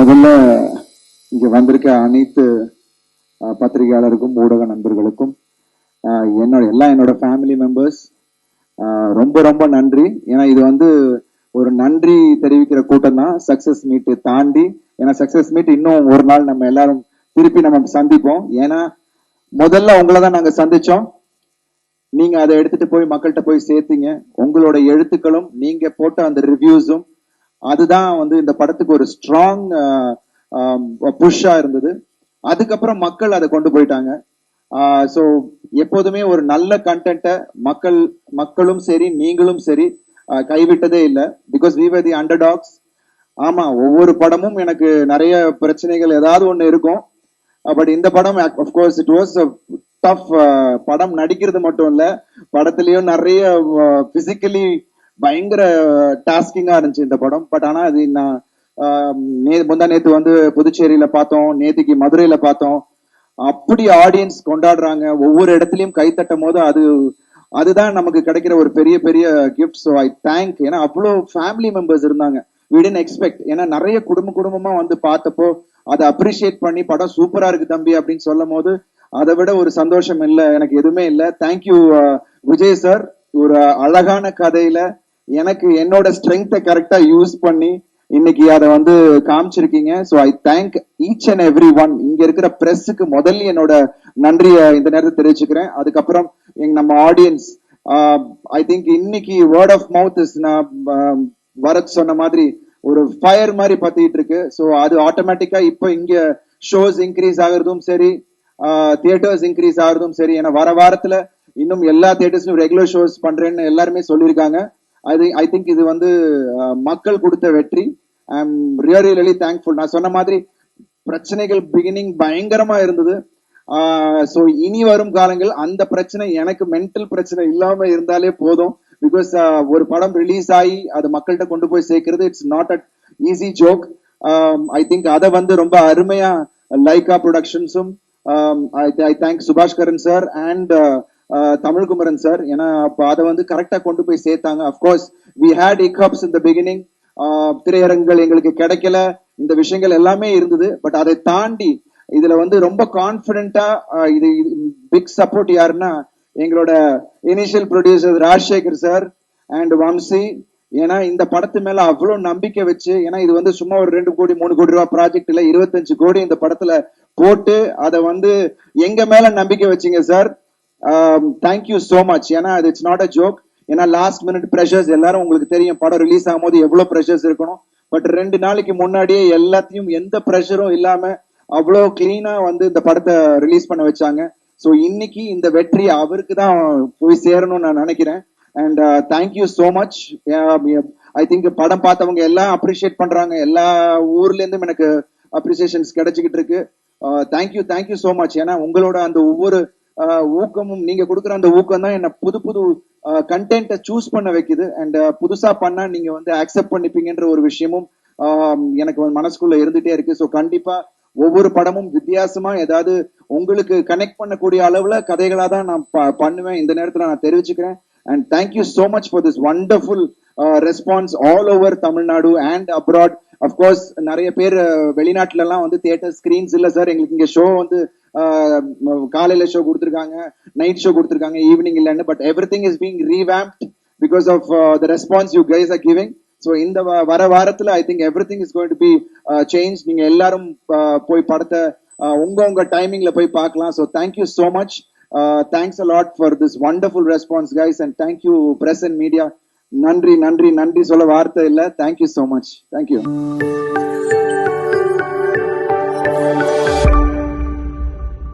முதல்ல இங்க வந்திருக்க அனைத்து பத்திரிகையாளருக்கும் ஊடக நண்பர்களுக்கும் என்னோட எல்லா என்னோட ஃபேமிலி மெம்பர்ஸ் ரொம்ப ரொம்ப நன்றி. ஏன்னா இது வந்து ஒரு நன்றி தெரிவிக்கிற கூட்டம் தான். சக்சஸ் மீட் தாண்டி ஏன்னா சக்சஸ் மீட் இன்னும் ஒரு நாள் நம்ம எல்லாரும் திருப்பி நம்ம சந்திப்போம். ஏன்னா முதல்ல உங்களை தான் நாங்க சந்திச்சோம். நீங்க அதை எடுத்துட்டு போய் மக்கள்கிட்ட போய் சேர்த்தீங்க. உங்களோட எழுத்துக்களும் நீங்க போட்ட அந்த ரிவ்யூஸும் அதுதான் வந்து இந்த படத்துக்கு ஒரு ஸ்ட்ராங் புஷ்ஷா இருந்தது. அதுக்கப்புறம் மக்கள் அதை கொண்டு போயிட்டாங்க. ஸோ எப்போதுமே ஒரு நல்ல கண்டென்ட்டை மக்கள் மக்களும் சரி நீங்களும் சரி கைவிட்டதே இல்லை. Because we were the underdogs ஆமாம் ஒவ்வொரு படமும் எனக்கு நிறைய பிரச்சனைகள் ஏதாவது ஒன்று இருக்கும். பட் இந்த படம் அஃப்கோர்ஸ் இட் வாஸ் டஃப் படம். நடிக்கிறது மட்டும் இல்லை படத்துலையும் நிறைய பிசிக்கலி பயங்கர டாஸ்கிங்கா இருந்துச்சு இந்த படம். பட் ஆனா அது நான் ஆஹ், நே- முந்தா நேத்து வந்து புதுச்சேரியில பார்த்தோம். நேத்துக்கு மதுரையில பார்த்தோம். அப்படி ஆடியன்ஸ் கொண்டாடுறாங்க. ஒவ்வொரு இடத்துலயும் கை தட்டும் போது அது அதுதான் நமக்கு கிடைக்கிற ஒரு பெரிய பெரிய கிஃப்ட் ஸோ ஐ தேங்க் ஏன்னா அவ்வளோ ஃபேமிலி மெம்பர்ஸ் இருந்தாங்க. We didn't எக்ஸ்பெக்ட் ஏன்னா நிறைய குடும்ப குடும்பமா வந்து பார்த்தப்போ அதை அப்ரிஷியேட் பண்ணி படம் சூப்பரா இருக்கு தம்பி அப்படின்னு சொல்லும் போது அதை விட ஒரு சந்தோஷம் இல்லை. எனக்கு எதுவுமே இல்லை. தேங்க்யூ விஜய் சார் ஒரு அழகான கதையில எனக்கு என்னோட ஸ்ட்ரென்த்தை கரெக்டா யூஸ் பண்ணி இன்னைக்கு அதை வந்து காமிச்சிருக்கீங்க. So I thank each and every one இங்க இருக்கிற ப்ரெஸ்ஸுக்கு முதல்ல என்னோட நன்றியை இந்த நேரத்தை தெரிவிச்சுக்கிறேன். அதுக்கப்புறம் எங்க நம்ம ஆடியன்ஸ் ஐ திங்க் இன்னைக்கு வேர்ட் ஆஃப் மவுத் இஸ் நான் வரத் சொன்ன மாதிரி ஒரு ஃபயர் மாதிரி பத்திட்டு இருக்கு. ஸோ அது ஆட்டோமேட்டிக்கா இப்போ இங்க ஷோஸ் இன்க்ரீஸ் ஆகுறதும் சரி தியேட்டர்ஸ் இன்க்ரீஸ் ஆகுறதும் சரி. ஏன்னா வர வாரத்துல இன்னும் எல்லா தியேட்டர்ஸ்லயும் ரெகுலர் ஷோஸ் பண்றேன்னு எல்லாருமே சொல்லியிருக்காங்க. அது ஐ திங்க் இது வந்து மக்கள் கொடுத்த வெற்றி. I am really really thankful நான் சொன்ன மாதிரி பிரச்சனைகள் பிகினிங் பயங்கரமா இருந்தது. ஸோ இனி வரும் காலங்கள் அந்த பிரச்சனை எனக்கு மென்டல் பிரச்சனை இல்லாம இருந்தாலே போதும். பிகாஸ் ஒரு படம் ரிலீஸ் ஆகி அது மக்கள்கிட்ட கொண்டு போய் சேர்க்கிறது it's not at easy joke I think அதை வந்து ரொம்ப அருமையா Lyca ப்ரொடக்ஷன்ஸும் I thank Subaskaran sir and Tamilkumaran sir ஏன்னா அப்ப அதை வந்து கரெக்டா கொண்டு போய் சேர்த்தாங்க. அஃப்கோர்ஸ் வி ஹேட் இக்கப்ஸ் இந்த பிகினிங் திரையரங்குகள் எங்களுக்கு கிடைக்கல. இந்த விஷயங்கள் எல்லாமே இருந்தது. பட் அதை தாண்டி இதுல வந்து ரொம்ப கான்பிடண்டா இது பிக் சப்போர்ட் யாருன்னா எங்களோட initial producer Rajasekar sir and Vamsi. ஏன்னா இந்த படத்து மேல அவ்வளவு நம்பிக்கை வச்சு ஏன்னா இது வந்து சும்மா ஒரு ரெண்டு கோடி மூணு கோடி ரூபாய் ப்ராஜெக்ட் இல்ல இருபத்தஞ்சு கோடி இந்த படத்துல போட்டு அதை வந்து எங்க மேல நம்பிக்கை வச்சீங்க சார் தேங்க்யூ சோ மச் ஏன்னா அது இட்ஸ் நாட் அ ஜோக் ஏன்னா லாஸ்ட் மினிட் ப்ரெஷர்ஸ் எல்லாரும் உங்களுக்கு தெரியும் படம் ரிலீஸ் ஆகும்போது எவ்வளவு ப்ரெஷர்ஸ் இருக்கணும். பட் ரெண்டு நாளைக்கு முன்னாடியே எல்லாத்தையும் எந்த ப்ரெஷரும் இல்லாம அவ்வளோ கிளீனா வந்து இந்த படத்தை ரிலீஸ் பண்ண வச்சாங்க. ஸோ இன்னைக்கு இந்த வெற்றி அவருக்கு தான் போய் சேரணும்னு நான் நினைக்கிறேன். And thank you so much I think படம் பார்த்தவங்க எல்லாம் அப்ரிஷியேட் பண்றாங்க. எல்லா ஊர்லேருந்தும் எனக்கு அப்ரிசியேஷன்ஸ் கிடைச்சிக்கிட்டு இருக்கு. தேங்க்யூ தேங்க்யூ ஸோ மச் ஏன்னா உங்களோட அந்த ஒவ்வொரு ஊக்கமும் நீங்க கொடுக்குற அந்த ஊக்கம் தான் என்ன புது புது கண்டென்ட்டை சூஸ் பண்ண வைக்குது. அண்ட் புதுசா பண்ணா நீங்க வந்து அக்செப்ட் பண்ணிப்பீங்கன்ற ஒரு விஷயமும் எனக்கு வந்து மனசுக்குள்ள இருந்துட்டே இருக்கு. ஸோ கண்டிப்பா ஒவ்வொரு படமும் வித்தியாசமா ஏதாவது உங்களுக்கு கனெக்ட் பண்ணக்கூடிய அளவுல கதைகளா தான் நான் ப- பண்ணுவேன். இந்த நேரத்துல நான் தெரிவிச்சுக்கிறேன். And thank you so much for this wonderful response all over Tamil Nadu and abroad of course நிறைய பேர் வெளிநாட்டுல எல்லாம் வந்து தியேட்டர் ஸ்கிரீன்ஸ் இல்ல சார் எங்களுக்கு இங்க ஷோ வந்து காலையில ஷோ கொடுத்துருக்காங்க நைட் ஷோ கொடுத்துருக்காங்க ஈவினிங் இல்லைன்னு but everything is being revamped because of the response you guys are giving so இந்த வ- வர வாரத்துல I think everything is going to be change நீங்க எல்லாரும் போய் படத்தை உங்க உங்க டைமிங்ல போய் பார்க்கலாம். So thank you so much thanks a lot for this wonderful response guys and thank you press and media நன்றி நன்றி நன்றி சொல்ல வார்த்தை இல்லை. Thank you so much thank you